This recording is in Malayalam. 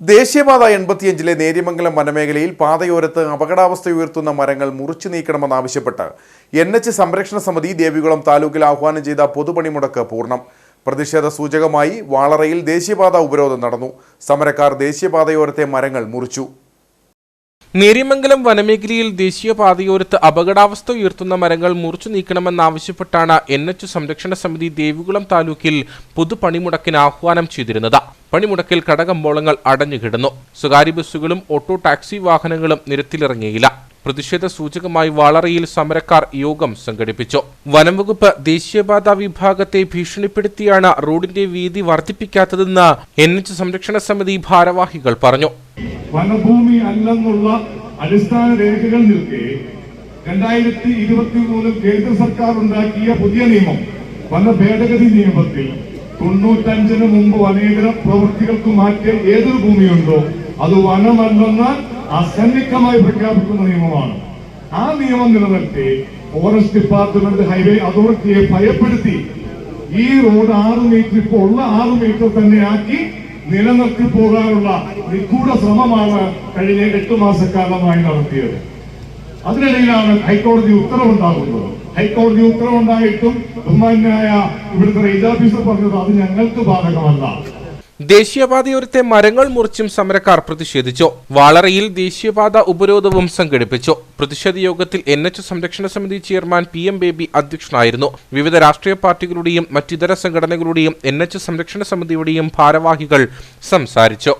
ദേശീയപാത എൺപത്തിയഞ്ചിലെ നേര്യമംഗലം വനമേഖലയിൽ പാതയോരത്ത് അപകടാവസ്ഥ ഉയർത്തുന്ന മരങ്ങൾ മുറിച്ചു നീക്കണമെന്നാവശ്യപ്പെട്ട് എൻ എച്ച് സംരക്ഷണ സമിതി ദേവികുളം താലൂക്കിൽ ആഹ്വാനം ചെയ്ത പൊതുപണിമുടക്ക് പൂർണം. പ്രതിഷേധ സൂചകമായി വാളറയിൽ ദേശീയപാത ഉപരോധം നടന്നു. സമരക്കാർ ദേശീയപാതയോരത്തെ മരങ്ങൾ മുറിച്ചു. നേര്യമംഗലം വനമേഖലയിൽ ദേശീയപാതയോരത്ത് അപകടാവസ്ഥ ഉയർത്തുന്ന മരങ്ങൾ മുറിച്ചു നീക്കണമെന്നാവശ്യപ്പെട്ടാണ് എൻ എച്ച് സംരക്ഷണ സമിതി ദേവികുളം താലൂക്കിൽ പൊതുപണിമുടക്കിന് ആഹ്വാനം ചെയ്തിരുന്നത്. പണിമുടക്കിൽ കടകമ്പോളങ്ങൾ അടഞ്ഞുകിടന്നു. സ്വകാര്യ ബസ്സുകളും ഓട്ടോ ടാക്സി വാഹനങ്ങളും നിരത്തിലിറങ്ങിയില്ല. പ്രതിഷേധ സൂചകമായി വാളറയിൽ സമരക്കാർ യോഗം സംഘടിപ്പിച്ചു. വനംവകുപ്പ് ദേശീയപാത വിഭാഗത്തെ ഭീഷണിപ്പെടുത്തിയാണ് റോഡിന്റെ വീതി വർദ്ധിപ്പിക്കാത്തതെന്ന് എൻ എച്ച് സംരക്ഷണ സമിതി ഭാരവാഹികൾ പറഞ്ഞു. വനഭൂമി അല്ലെന്നുള്ള അടിസ്ഥാന രേഖകൾ നിൽക്കെ രണ്ടായിരത്തി ഇരുപത്തി മൂന്നിൽ കേന്ദ്ര സർക്കാർ ഉണ്ടാക്കിയ പുതിയ നിയമം വന ഭേദഗതി നിയമത്തിൽ തൊണ്ണൂറ്റഞ്ചിന് മുമ്പ് വനേതര പ്രവൃത്തികൾക്ക് മാറ്റിയ ഏതൊരു ഭൂമിയുണ്ടോ അത് വനമല്ലെന്ന് അസന്നിഗ്ധമായി പ്രഖ്യാപിക്കുന്ന നിയമമാണ്. ആ നിയമം നിലനിർത്തി ഫോറസ്റ്റ് ഡിപ്പാർട്ട്മെന്റ് ഹൈവേ അതോറിറ്റിയെ ഭയപ്പെടുത്തി ഈ റോഡ് ആറ് മീറ്റർ ഇപ്പോൾ ഉള്ള ആറ് മീറ്റർ തന്നെ ആക്കി നിലനിർത്തി പോകാനുള്ള നിഗൂഢ ശ്രമമാണ് കഴിഞ്ഞ എട്ട് മാസക്കാലമായി നടത്തിയത്. അതിനിടയിലാണ് ഹൈക്കോടതി ഉത്തരവുണ്ടാകുന്നത്. ഹൈക്കോടതി ഉത്തരവുണ്ടായിട്ടും ബഹുമാന്യായ ഇവിടുത്തെ റേഞ്ച് ഓഫീസർ പറഞ്ഞത് അത് ഞങ്ങൾക്ക് ബാധകമല്ല. ദേശീയപാതയോരത്തെ മരങ്ങൾ മുറിച്ചും സമരക്കാർ പ്രതിഷേധിച്ചു. വാളറയിൽ ദേശീയപാത ഉപരോധവും സംഘടിപ്പിച്ചു. പ്രതിഷേധ യോഗത്തിൽ എൻ എച്ച് സംരക്ഷണ സമിതി ചെയർമാൻ പി എം ബേബി അധ്യക്ഷനായിരുന്നു. വിവിധ രാഷ്ട്രീയ പാർട്ടികളുടെയും മറ്റിതര സംഘടനകളുടെയും എൻ എച്ച് സംരക്ഷണ സമിതിയുടെയും ഭാരവാഹികൾ സംസാരിച്ചു.